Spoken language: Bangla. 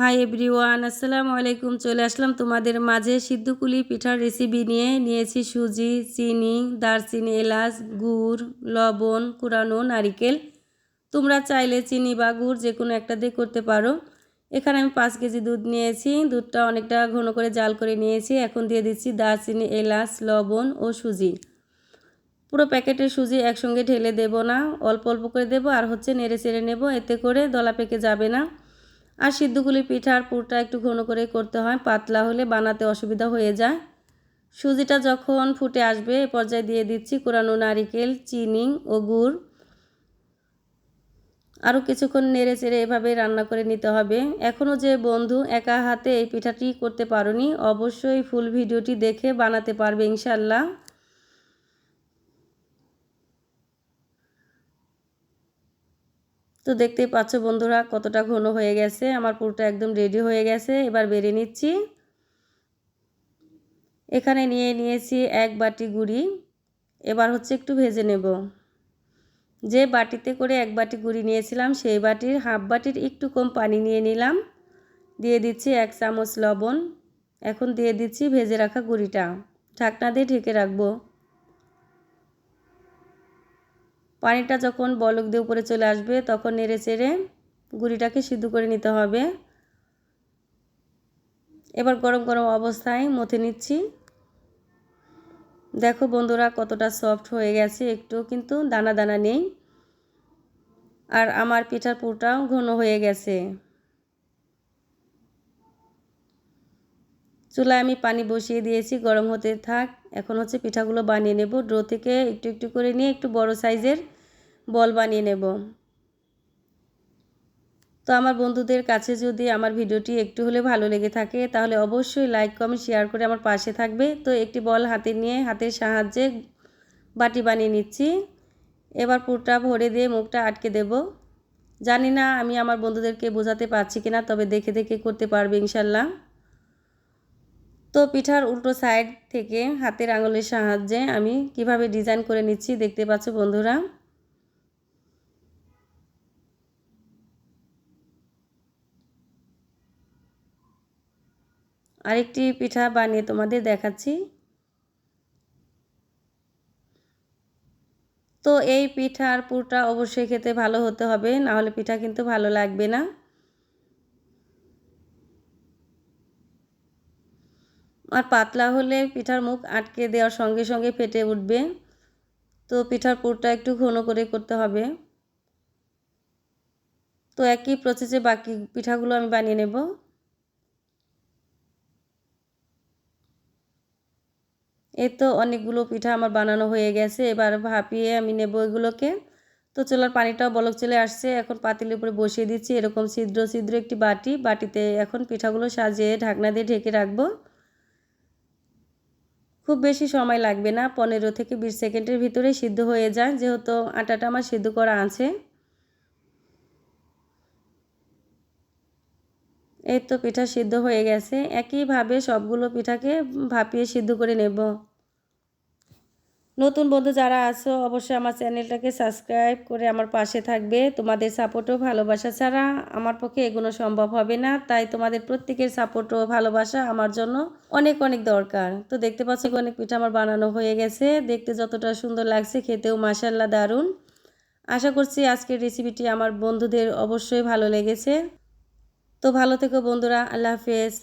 হাই এভরিওয়ান আসসালামু আলাইকুম। চলে আসলাম তোমাদের মাঝে সিদ্ধকুলি পিঠার রেসিপি নিয়ে। নিয়েছি সুজি, চিনি, দারচিনি, এলাচ, গুড়, লবণ, কুড়ানো নারিকেল। তোমরা চাইলে চিনি বা গুড় যে কোনো একটা দিয়ে করতে পারো। এখানে আমি পাঁচ কেজি দুধ নিয়েছি। দুধটা অনেকটা ঘন করে জাল করে নিয়েছি। এখন দিয়ে দিচ্ছি দারচিনি, এলাচ, লবণ ও সুজি। পুরো প্যাকেটের সুজি একসঙ্গে ঢেলে দেব না। অল্প অল্প করে দেব আর হচ্ছে নেড়ে চেড়ে নেব। এতে করে দলা পেকে যাবে না। আর সিদ্ধগুলি পিঠার পুরটা একটু ঘন করে করতে হয়, পাতলা হলে বানাতে অসুবিধা হয়ে যায়। সুজিটা যখন ফুটে আসবে, এ পর্যায়ে দিয়ে দিচ্ছি কোরানো নারিকেল, চিনি ও গুড়। আরও কিছুক্ষণ নেড়ে চেড়ে এভাবে রান্না করে নিতে হবে। এখনও যে বন্ধু একা হাতে এই পিঠাটি করতে পারোনি, অবশ্যই ফুল ভিডিওটি দেখে বানাতে পারবে ইনশাল্লাহ তো দেখতেই পাচ্ছ বন্ধুরা, কতটা ঘন হয়ে গেছে। আমার পুরোটা একদম রেডি হয়ে গেছে। এবার বেড়ে নিচ্ছি। এখানে নিয়ে নিয়েছি এক বাটি গুড়ি। এবার হচ্ছে একটু ভেজে নেব। যে বাটিতে করে এক বাটি গুড়ি নিয়েছিলাম, সেই বাটির হাফ বাটির একটু কম পানি নিয়ে নিলাম। দিয়ে দিচ্ছি এক চামচ লবণ। এখন দিয়ে দিচ্ছি ভেজে রাখা গুড়িটা। ঢাকনা দিয়ে ঢেকে রাখব। পানিটা যখন বলক দিয়ে উপরে চলে আসবে, তখন নেড়ে চেড়ে গুড়িটাকে সিদ্ধ করে নিতে হবে। এবার গরম গরম অবস্থায় মথে নিচ্ছি। দেখো বন্ধুরা কতটা সফট হয়ে গেছে, একটু কিন্তু দানা দানা নেই। আর আমার পিঠার পুরটাও ঘন হয়ে গেছে। চুলায় আমি পানি বসিয়ে দিয়েছি, গরম হতে থাক। এখন হচ্ছে পিঠাগুলো বানিয়ে নেব। ড্রো থেকে একটু একটু করে নিয়ে একটু বড় সাইজের বল বানিয়ে নেব। তো আমার বন্ধুদের কাছে যদি আমার ভিডিওটি একটু হলে ভালো লেগে থাকে, তাহলে অবশ্যই লাইক, কমেন্ট, শেয়ার করে আমার পাশে থাকবে। তো একটি বল হাতে নিয়ে, হাতের সাহায্যে বাটি বানিয়ে নিচ্ছি। এবার পুরটা ভরে দিয়ে মুখটা আটকে দেব। জানি না আমি আমার বন্ধুদেরকে বোঝাতে পারছি কিনা, তবে দেখে দেখে করতে পারবে ইনশাল্লাহ। তো পিঠার উল্টো সাইড থেকে হাতের আঙুলের সাহায্যে আমি কীভাবে ডিজাইন করে নিচ্ছি দেখতে পাচ্ছ বন্ধুরা। আরেকটি পিঠা বানিয়ে তোমাদের দেখাচ্ছি। তো এই পিঠার পুরটা অবশ্যই খেতে ভালো হতে হবে না হলে পিঠা কিন্তু ভালো লাগবে না। আর পাতলা হলে পিঠার মুখ আটকে দেওয়ার সঙ্গে সঙ্গে ফেটে উঠবে। তো পিঠার পুরটা একটু ঘন করে করতে হবে। তো একই প্রসেসে বাকি পিঠাগুলো আমি বানিয়ে নেব। এই তো অনেকগুলো পিঠা আমার বানানো হয়ে গেছে। এবার ভাপিয়ে আমি নেব এগুলোকে। তো চুলার পানিটাও বলক চলে আসছে। এখন পাতিলের উপরে বসিয়ে দিচ্ছি। এরকম ছিদ্র ছিদ্র একটি বাটি। বাটিতে এখন পিঠাগুলো সাজিয়ে ঢাকনা দিয়ে ঢেকে রাখব। খুব বেশি সময় লাগবে না, পনেরো থেকে বিশ সেকেন্ডের ভিতরে সিদ্ধ হয়ে যায়। যেহেতু আটাটা আমার সিদ্ধ করা আছে। এই তো পিঠা সিদ্ধ হয়ে গেছে। একইভাবে সবগুলো পিঠাকে ভাপিয়ে সিদ্ধ করে নেব। নতুন বন্ধু যারা আছো, অবশ্যই আমার চ্যানেলটাকে সাবস্ক্রাইব করে আমার পাশে থাকবে। তোমাদের সাপোর্টও ভালোবাসা ছাড়া আমার পক্ষে এগুলো সম্ভব হবে না। তাই তোমাদের প্রত্যেকের সাপোর্ট ও ভালোবাসা আমার জন্য অনেক অনেক দরকার। তো দেখতে পাচ্ছ অনেক পিঠা আমার বানানো হয়ে গেছে। দেখতে যতটা সুন্দর লাগছে, খেতেও মাসাল্লা দারুণ। আশা করছি আজকের রেসিপিটি আমার বন্ধুদের অবশ্যই ভালো লেগেছে। তো ভালো থেকো বন্ধুরা, আল্লাহ হাফেজ।